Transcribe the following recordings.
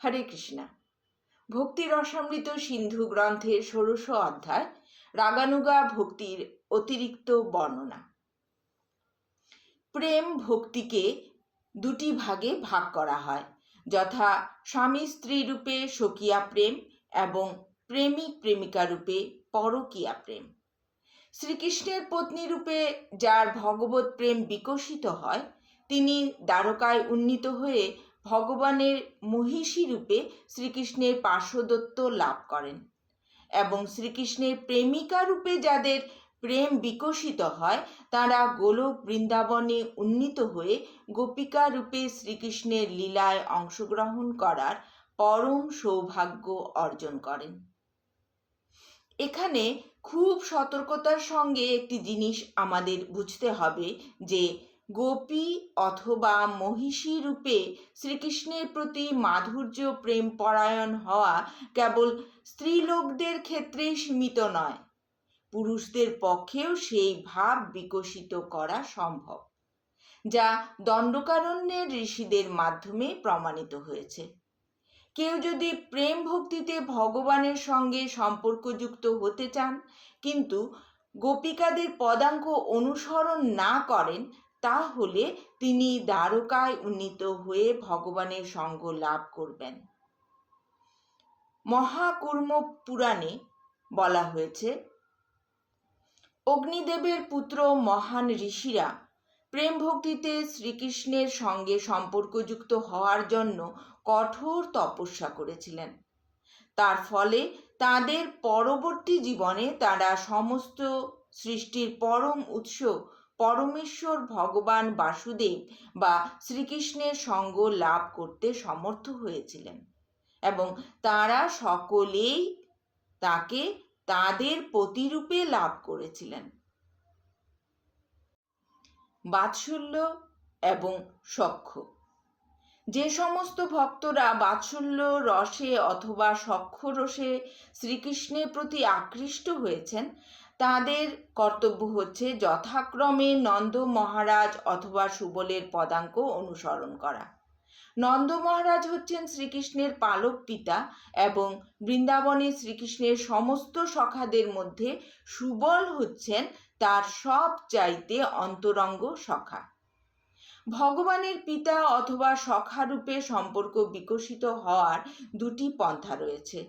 হরে কৃষ্ণা। ভক্তি রসামৃত সিন্ধু গ্রন্থের ষোড়শ অধ্যায়, রাগানুগা ভক্তির অতিরিক্ত বর্ণনা। প্রেম ভক্তিকে দুটি ভাগে ভাগ করা হয়, যথা স্বামী স্ত্রী রূপে স্বকীয়া প্রেম এবং প্রেমিক প্রেমিকা রূপে পরকীয়া প্রেম। শ্রীকৃষ্ণের পত্নী রূপে যার ভগবত প্রেম বিকশিত হয়, তিনি দ্বারকায় উন্নীত হয়ে ভগবানের মহিষী রূপে শ্রীকৃষ্ণের পার্শ্বদত্ত লাভ করেন এবং শ্রীকৃষ্ণের প্রেমিকা রূপে যাদের প্রেম বিকশিত হয়, তারা গোলক বৃন্দাবনে উন্নীত হয়ে গোপিকা রূপে শ্রীকৃষ্ণের লীলায় অংশগ্রহণ করার পরম সৌভাগ্য অর্জন করেন। এখানে খুব সতর্কতার সঙ্গে একটি জিনিস আমাদের বুঝতে হবে যে গোপী অথবা মহিষী রূপে শ্রীকৃষ্ণের প্রতি মাধুর্য, প্রেম, পরায়ণ হওয়া কেবল স্ত্রীলোকদের ক্ষেত্রেই সীমিত নয়, পুরুষদের পক্ষেও সেই ভাব বিকশিত করা সম্ভব, যা দণ্ডকারণ্যের ঋষিদের মাধ্যমে প্রমাণিত হয়েছে। কেউ যদি প্রেম ভক্তিতে ভগবানের সঙ্গে সম্পর্কযুক্ত হতে চান, কিন্তু গোপিকাদের পদাঙ্ক অনুসরণ না করেন তাহলে তিনি দ্বারকায় উন্নীত হয়ে ভগবানের সঙ্গ লাভ করবেন। মহাকুর্ম পুরাণে বলা হয়েছে, অগ্নিদেবের পুত্র মহান ঋষিরা প্রেম ভক্তিতে শ্রীকৃষ্ণের সঙ্গে সম্পর্কযুক্ত হওয়ার জন্য কঠোর তপস্যা করেছিলেন। তার ফলে তাদের পরবর্তী জীবনে তারা সমস্ত সৃষ্টির পরম উৎস পরমেশ্বর ভগবান বাসুদেব বা শ্রীকৃষ্ণের সঙ্গ লাভ করতে সমর্থ হয়েছিলেন এবং তারা সকলেই তাকে তাদের প্রতিরূপে লাভ করেছিলেন। বাৎসল্য এবং সখ্য। যে সমস্ত ভক্তরা বাৎসল্য রসে অথবা সখ্য রসে শ্রীকৃষ্ণের প্রতি আকৃষ্ট হয়েছেন তাদের কর্তব্য হচ্ছে যথাক্রমে নন্দ মহারাজ অথবা সুবলের পদাঙ্ক অনুসরণ করা। নন্দ মহারাজ হচ্ছেন শ্রীকৃষ্ণের পালক পিতা এবং বৃন্দাবনে শ্রীকৃষ্ণের সমস্ত সখাদের মধ্যে সুবল হচ্ছেন তার সব চাইতে অন্তরঙ্গ সখা। ভগবানের পিতা অথবা সখারূপে সম্পর্ক বিকশিত হওয়ার দুটি পন্থা রয়েছে।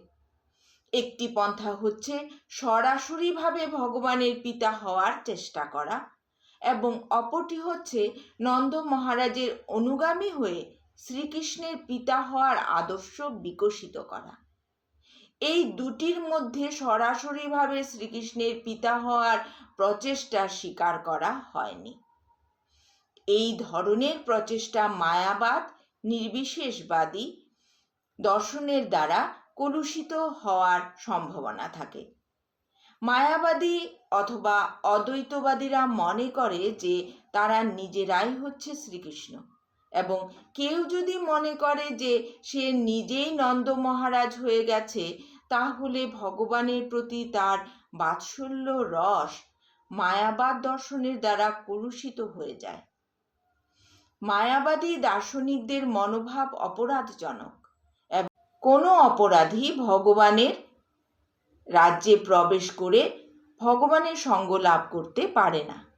একটি পন্থা হচ্ছে সরাসরিভাবে ভগবানের পিতা হওয়ার চেষ্টা করা এবং অপরটি হচ্ছে নন্দ মহারাজের অনুগামী হয়ে শ্রীকৃষ্ণের পিতা হওয়ার আদর্শ বিকশিত করা। এই দুটির মধ্যে সরাসরিভাবে শ্রীকৃষ্ণের পিতা হওয়ার প্রচেষ্টা স্বীকার করা হয়নি। এই ধরনের প্রচেষ্টা মায়াবাদ, নির্বিশেষবাদী দর্শনের দ্বারা কলুষিত হওয়ার সম্ভাবনা থাকে। মায়াবাদী অথবা অদ্বৈতবাদীরা মনে করে যে তারা নিজেরাই হচ্ছে শ্রীকৃষ্ণ এবং কেউ যদি মনে করে যে সে নিজেই নন্দ মহারাজ হয়ে গেছে, তাহলে ভগবানের প্রতি তার বাৎসল্য রস মায়াবাদ দর্শনের দ্বারা কলুষিত হয়ে যায়। মায়াবাদী দার্শনিকদের মনোভাব অপরাধজনক। কোনো অপরাধী ভগবানের রাজ্যে প্রবেশ করে ভগবানের সঙ্গ লাভ করতে পারে না।